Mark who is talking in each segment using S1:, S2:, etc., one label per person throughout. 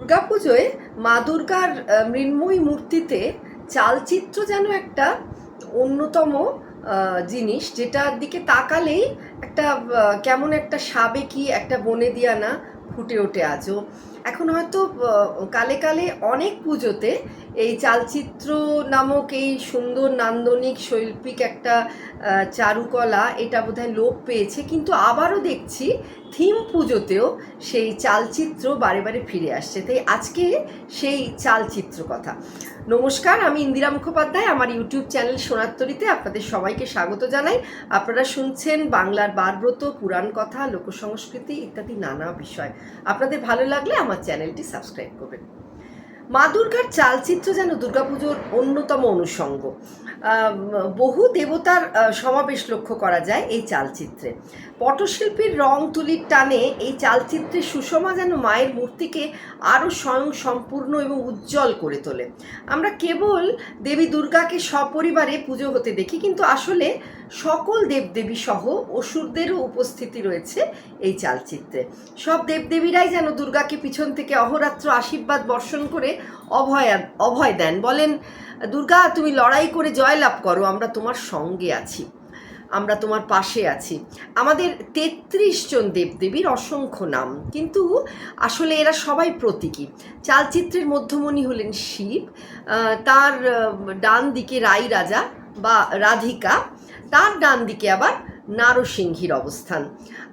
S1: দুর্গাপুজোয় মা দুর্গার মৃন্ময়ী মূর্তিতে চালচিত্র যেন একটা অন্যতম জিনিস, যেটার দিকে তাকালেই একটা কেমন একটা সাবেকি, একটা বনে দিয়ানা ফুটে ওঠে আজও। এখন হয়তো কালে কালে অনেক পুজোতে এই চালচিত্র নামক এই সুন্দর নান্দনিক শৈল্পিক একটা চারুকলা, এটা বোধহয় লোপ পেয়েছে। কিন্তু আবারও দেখছি থিম পুজোতেও সেই চালচিত্র বারে বারে ফিরে আসছে। তাই আজকে সেই চালচিত্র কথা। নমস্কার, আমি ইন্দিরা মুখোপাধ্যায়। আমার ইউটিউব চ্যানেল সোনাত্তরীতে আপনাদের সবাইকে স্বাগত জানাই। আপনারা শুনছেন বাংলার বারব্রত পুরাণ কথা, লোকসংস্কৃতি ইত্যাদি নানা বিষয়। আপনাদের ভালো লাগলে আমার চ্যানেলটি সাবস্ক্রাইব করবেন। মা দুর্গার চালচিত্র যেন দুর্গাপুজোর অন্যতম অনুষঙ্গ। বহু দেবতার সমাবেশ লক্ষ্য করা যায় এই চালচিত্রে। পটশিল্পীর রং তুলির টানে এই চালচিত্রের সুষমা যেন মায়ের মূর্তিকে আরও স্বয়ং সম্পূর্ণ এবং উজ্জ্বল করে তোলে। আমরা কেবল দেবী দুর্গাকে সপরিবারে পুজো হতে দেখি, কিন্তু আসলে সকল দেবদেবী সহ অসুরদেরও উপস্থিতি রয়েছে এই চালচিত্রে। সব দেবদেবীরাই যেন দুর্গাকে পিছন থেকে অহরাত্র আশীর্বাদ বর্ষণ করে অভয় অভয় দেন। বলেন, দুর্গা, তুমি লড়াই করে জয়লাভ করো, আমরা তোমার সঙ্গে আছি। আমরা তোমার পাশে আছি। আমাদের তেত্রিশ জন দেবদেবীর অসংখ্য নাম। কিন্তু আসলে এরা সবাই প্রতীকী। চালচিত্রের মধ্যমণি হলেন শিব তার ডান দিকে রাই রাজা বা রাধিকা তার ডান দিকে আবার নারসিংহীর অবস্থান।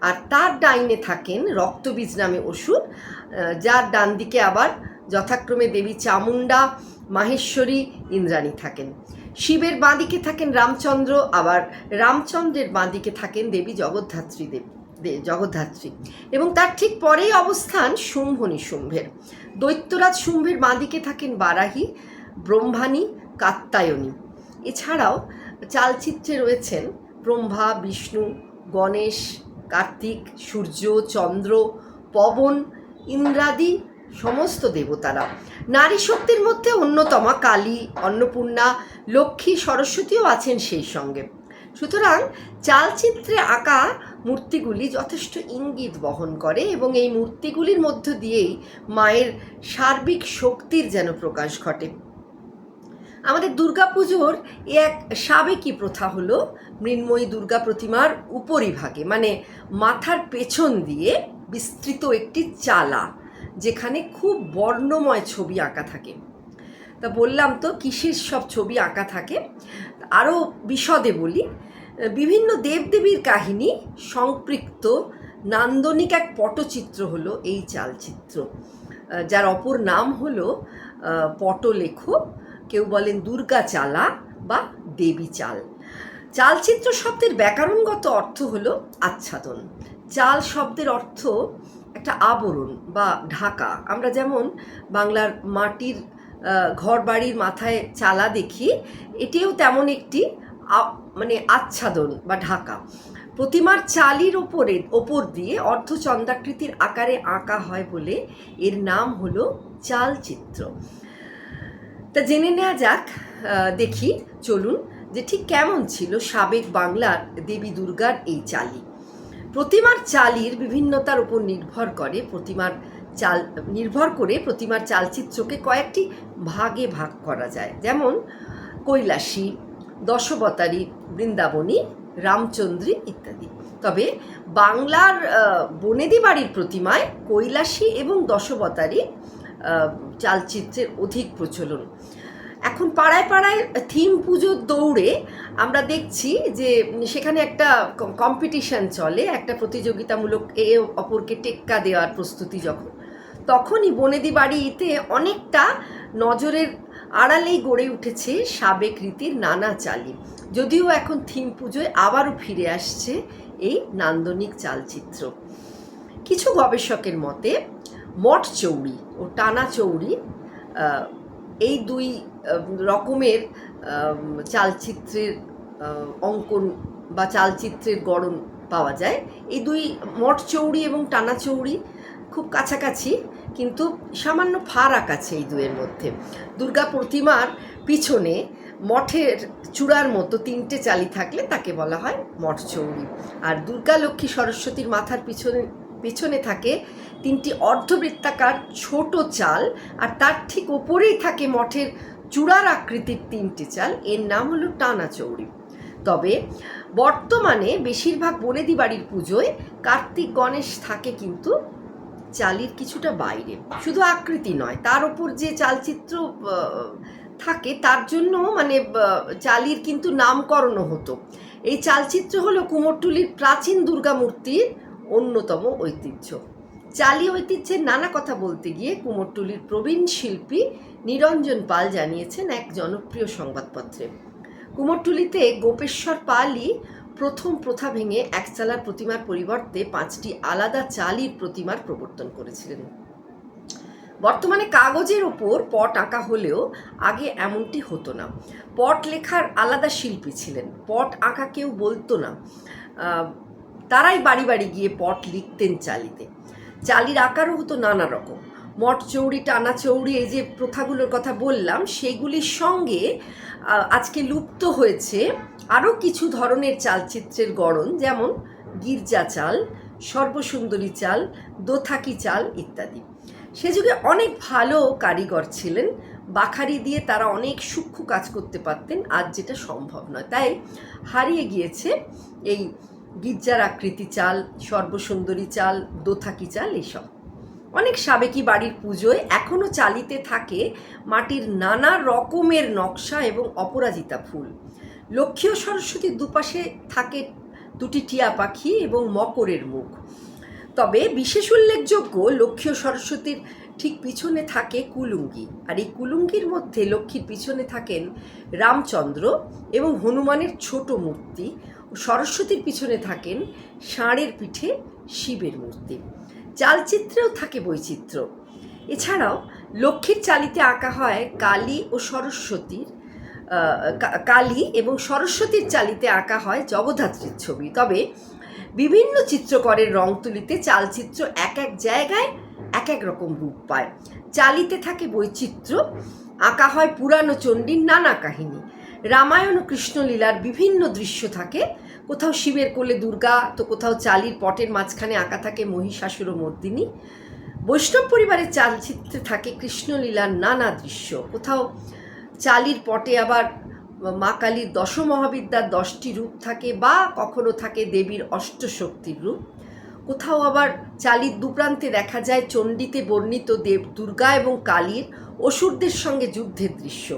S1: আর তার ডাইনে থাকেন রক্তবীজ নামে অসুর যার ডান দিকে আবার যথাক্রমে দেবী চামুণ্ডা, মাহেশ্বরী, ইন্দ্রাণী থাকেন। শিবের বাঁদিকে থাকেন রামচন্দ্র, আবার রামচন্দ্রের বাঁদিকে থাকেন দেবী জগদ্ধাত্রী দেব জগদ্ধাত্রী। এবং তার ঠিক পরেই অবস্থান শুম্ভ নিশুম্ভের দৈত্যরাজ শুম্ভের বাঁদিকে থাকেন বারাহী, ব্রহ্মাণী কাত্তায়নী এছাড়াও চালচিত্রে রয়েছেন ব্রহ্মা, বিষ্ণু, গণেশ, কার্তিক, সূর্য, চন্দ্র, পবন, ইন্দ্রাদি, সমস্ত দেবতারা। নারী শক্তির মধ্যে অন্যতমা কালী, অন্নপূর্ণা, লক্ষ্মী, সরস্বতীও আছেন সেই সঙ্গে। সুতরাং চালচিত্রে আঁকা মূর্তিগুলি যথেষ্ট ইঙ্গিত বহন করে এবং এই মূর্তিগুলির মধ্য দিয়েই মায়ের সার্বিক শক্তির যেন প্রকাশ ঘটে। আমাদের দুর্গাপুজোর এক সাবেকি প্রথা হলো মৃন্ময়ী দুর্গা প্রতিমার উপরিভাগে মানে মাথার পেছন দিয়ে বিস্তৃত একটি চালা, যেখানে খুব বর্ণময় ছবি আঁকা থাকে। তা বললাম তো, কিসের সব ছবি আঁকা থাকে? আরও বিশদে বলি, বিভিন্ন দেবদেবীর কাহিনী সম্পৃক্ত নান্দনিক এক পটচিত্র হলো এই চালচিত্র, যার অপর নাম হলো পটলেখ। কেউ বলেন দুর্গা চালা বা দেবী চাল। চালচিত্র শব্দের ব্যাকরণগত অর্থ হল আচ্ছাদন। চাল শব্দের অর্থ একটা আবরণ বা ঢাকা। আমরা যেমন বাংলার মাটির ঘর বাড়ির মাথায় চালা দেখি, এটিও তেমন একটি মানে আচ্ছাদন বা ঢাকা। প্রতিমার চালির ওপরে, ওপর দিয়ে অর্ধচন্দ্রাকৃতির আকারে আঁকা হয় বলে এর নাম হলো চালচিত্র। তা জেনে নেওয়া যাক দেখি, চলুন, যে ঠিক কেমন ছিল সাবেক বাংলার দেবী দুর্গার এই চালি। প্রতিমার চালির বিভিন্নতার উপর নির্ভর করে প্রতিমার চাল, নির্ভর করে প্রতিমার চালচিত্রকে কয়েকটি ভাগে ভাগ করা যায়। যেমন, কৈলাসী, দশবতারী, বৃন্দাবনী, রামচন্দ্রী ইত্যাদি। তবে বাংলার বনেদি বাড়ির প্রতিমায় কৈলাসী এবং দশবতারী চালচিত্রের অধিক প্রচলন। এখন পাড়ায় পাড়ায় থিম পুজোর দৌড়ে আমরা দেখছি যে সেখানে একটা কম্পিটিশন চলে, একটা প্রতিযোগিতামূলক এ অপরকে টেক্কা দেওয়ার প্রস্তুতি যখন, তখনই বনেদি বাড়িতে অনেকটা নজরের আড়ালেই গড়ে উঠেছে সাবেক রীতির নানা চালি। যদিও এখন থিম পুজোয় আবারও ফিরে আসছে এই নান্দনিক চালচিত্র। কিছু গবেষকের মতে মঠ চৌড়ি ও টানা চৌড়ি এই দুই রকমের চালচিত্রের অঙ্কন বা চালচিত্রের গড়ন পাওয়া যায়। এই দুই মঠ চৌড়ি এবং টানা চৌড়ি খুব কাছাকাছি, কিন্তু সামান্য ফারাক আছে এই দুয়ের মধ্যে। দুর্গা প্রতিমার পিছনে মঠের চূড়ার মতো তিনটে চালি থাকলে তাকে বলা হয় মঠ চৌড়ি। আর দুর্গা লক্ষ্মী সরস্বতীর মাথার পিছনে পেছনে থাকে তিনটি অর্ধবৃত্তাকার ছোট চাল আর তার ঠিক ওপরেই থাকে মঠের চূড়ার আকৃতির তিনটি চাল। এর নাম হলো টানা চৌড়ি তবে বর্তমানে বেশিরভাগ বনেদি বাড়ির পুজোয় কার্তিক গণেশ থাকে কিন্তু চালির কিছুটা বাইরে। শুধু আকৃতি নয়, তার ওপর যে চালচিত্র থাকে তার জন্য মানে চালির কিন্তু নামকরণও হতো। এই চালচিত্র হলো কুমোরটুলির প্রাচীন দুর্গা মূর্তির অন্যতম ঐতিহ্য। চালি ঐতিহ্যের নানা কথা বলতে গিয়ে কুমোরটুলির প্রবীণ শিল্পী নিরঞ্জন পাল জানিয়েছেন এক জনপ্রিয় সংবাদপত্রে। কুমোরটুলিতে গোপেশ্বর পালই প্রথম প্রথা ভেঙে একচালার প্রতিমার পরিবর্তে পাঁচটি আলাদা চালির প্রতিমার প্রবর্তন করেছিলেন। বর্তমানে কাগজের ওপর পট আঁকা হলেও আগে এমনটি হতো না। পট লেখার আলাদা শিল্পী ছিলেন। পট আঁকা কেউ বলতো না। তারাই বাড়ি বাড়ি গিয়ে পট লিখতেন চালিতে। চালির আকারও হতো নানা রকম। মঠ চৌড়ি, টানা চৌড়ি, এই যে প্রথাগুলোর কথা বললাম, সেগুলির সঙ্গে আজকে লুপ্ত হয়েছে আরও কিছু ধরনের চালচিত্রের গড়ন, যেমন গির্জা চাল, সর্বসুন্দরী চাল, দোথাকি চাল ইত্যাদি। সে যুগে অনেক ভালো কারিগর ছিলেন। বাখারি দিয়ে তারা অনেক সূক্ষ্ম কাজ করতে পারতেন, আজ যেটা সম্ভব নয়। তাই হারিয়ে গিয়েছে এই গির্জার আকৃতি চাল, সর্বসুন্দরী চাল, দোথাকি চাল এইসব অনেক সাবেকি বাড়ির পুজোয় এখনও চালিতে থাকে মাটির নানা রকমের নকশা এবং অপরাজিতা ফুল। লক্ষ্মী ও সরস্বতীর দুপাশে থাকে দুটি টিয়া পাখি এবং মকরের মুখ। তবে বিশেষ উল্লেখযোগ্য লক্ষ্মী ও সরস্বতীর ঠিক পিছনে থাকে কুলুঙ্গি। আর এই কুলুঙ্গির মধ্যে লক্ষ্মীর পিছনে থাকেন রামচন্দ্র এবং হনুমানের ছোট মূর্তি সরস্বতীর পিছনে থাকেন ষাঁড়ের পিঠে শিবের মূর্তি। চালচিত্রেও থাকে বৈচিত্র্য। এছাড়াও লক্ষ্মীর চালিতে আঁকা হয় কালী ও সরস্বতীর কালী এবং সরস্বতীর চালিতে আঁকা হয় জগদ্ধাত্রীর ছবি। তবে বিভিন্ন চিত্রকরের রং তুলিতে চালচিত্র এক এক জায়গায় এক এক রকম রূপ পায়। চালিতে থাকে বৈচিত্র্য, আঁকা হয় পুরানো চণ্ডীর নানা কাহিনী। রামায়ণ ও কৃষ্ণলীলার বিভিন্ন দৃশ্য থাকে। কোথাও শিবের কোলে দুর্গা, তো কোথাও চালির পটের মাঝখানে আঁকা থাকে মহিষাসুর ও মর্দিনী। বৈষ্ণব পরিবারের চালচিত্রে থাকে কৃষ্ণলীলার নানা দৃশ্য। কোথাও চালির পটে আবার মা কালীর দশমহাবিদ্যার দশটি রূপ থাকে বা কখনো থাকে দেবীর অষ্টশক্তির রূপ। কোথাও আবার চালির দুপ্রান্তে দেখা যায় চণ্ডীতে বর্ণিত দেব দুর্গা এবং কালীর অসুরদের সঙ্গে যুদ্ধের দৃশ্য।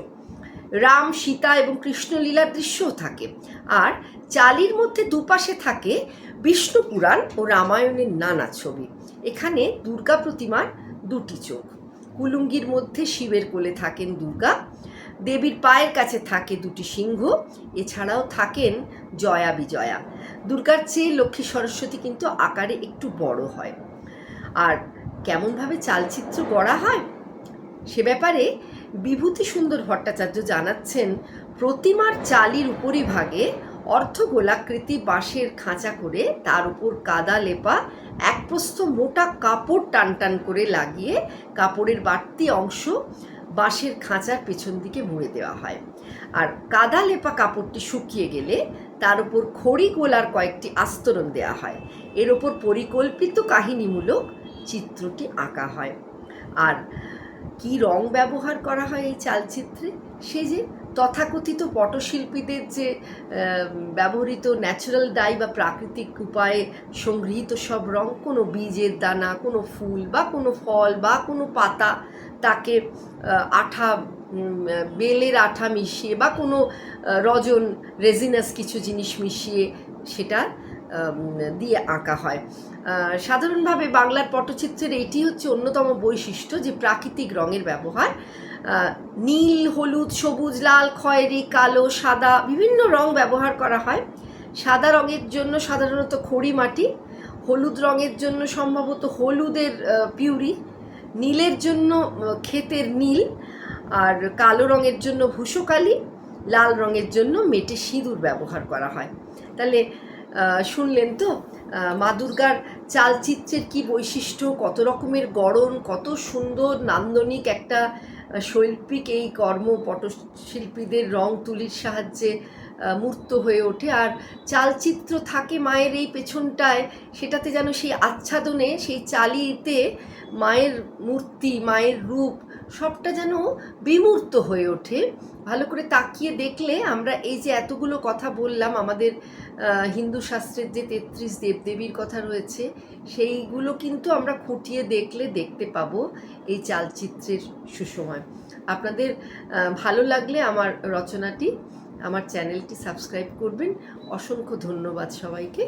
S1: রাম, সীতা এবং কৃষ্ণলীলার দৃশ্যও থাকে। আর চালির মধ্যে দুপাশে থাকে বিষ্ণু পুরাণ ও রামায়ণের নানা ছবি। এখানে দুর্গা প্রতিমার দুটি চোখ। কুলুঙ্গির মধ্যে শিবের কোলে থাকেন দুর্গা। দেবীর পায়ের কাছে থাকে দুটি সিংহ। এছাড়াও থাকেন জয়া বিজয়া। দুর্গার চেয়ে লক্ষ্মী সরস্বতী কিন্তু আকারে একটু বড় হয়। আর কেমনভাবে চালচিত্র গড়া হয়, সে ব্যাপারে বিভূতি সুন্দর ভট্টাচার্য জানাচ্ছেন, প্রতিমার চালির উপরিভাগে অর্ধ গোলাকৃতি বাঁশের খাঁচা করে তার উপর কাদা লেপা এক প্রস্থ মোটা কাপড় টান টান করে লাগিয়ে কাপড়ের বাড়তি অংশ বাঁশের খাঁচার পেছন দিকে মুড়ে দেওয়া হয়। আর কাদা লেপা কাপড়টি শুকিয়ে গেলে তার উপর খড়ি গোলার কয়েকটি আস্তরণ দেওয়া হয়। এর ওপর পরিকল্পিত কাহিনীমূলক চিত্রটি আঁকা হয়। আর কি রং ব্যবহার করা হয় এই চালচিত্রে? সে যে তথাকথিত পটশিল্পীদের যে ব্যবহৃত ন্যাচারাল ডাই বা প্রাকৃতিক উপায়ে সংগৃহীত সব রং, কোনো বীজের দানা, কোনো ফুল বা কোনো ফল বা কোনো পাতা তাকে আঠা বেলের আঠা মিশিয়ে বা কোনো রজন রেজিনাস কিছু জিনিস মিশিয়ে সেটা দিয়ে আঁকা হয়। সাধারণভাবে বাংলার পটচিত্রের এটি হচ্ছে অন্যতম বৈশিষ্ট্য যে প্রাকৃতিক রঙের ব্যবহার। নীল, হলুদ, সবুজ, লাল, খয়েরি, কালো, সাদা বিভিন্ন রং ব্যবহার করা হয়। সাদা রঙের জন্য সাধারণত খড়ি মাটি, হলুদ রঙের জন্য সম্ভবত হলুদের পিউরি, নীলের জন্য ক্ষেতের নীল, আর কালো রঙের জন্য ভূষকালি, লাল রঙের জন্য মেটে সিঁদুর ব্যবহার করা হয়। তাহলে শুনলেন তো? মা দুর্গার চালচিত্রের কি বৈশিষ্ট্য? কত রকমের গড়ন? কত সুন্দর নান্দনিক একটা শৈল্পিক এই কর্ম পটশিল্পীদের রং তুলির সাহায্যে মূর্ত হয়ে ওঠে। আর চালচিত্র থাকে মায়ের এই পেছনটায়, সেটাতে যেন সেই আচ্ছাদনে, সেই চালিতে মায়ের মূর্তি, মায়ের রূপ সবটা যেন বিমূর্ত হয়ে ওঠে। ভালো করে তাকিয়ে দেখলে আমরা এই যে এতগুলো কথা বললাম, আমাদের হিন্দু শাস্ত্রের যে তেত্রিশ দেবদেবীর কথা রয়েছে, সেইগুলো কিন্তু আমরা খুঁটিয়ে দেখলে দেখতে পাবো এই চালচিত্রের সুসময়। আপনাদের ভালো লাগলে আমার রচনাটি, আমার চ্যানেলটি সাবস্ক্রাইব করবেন। অসংখ্য ধন্যবাদ সবাইকে।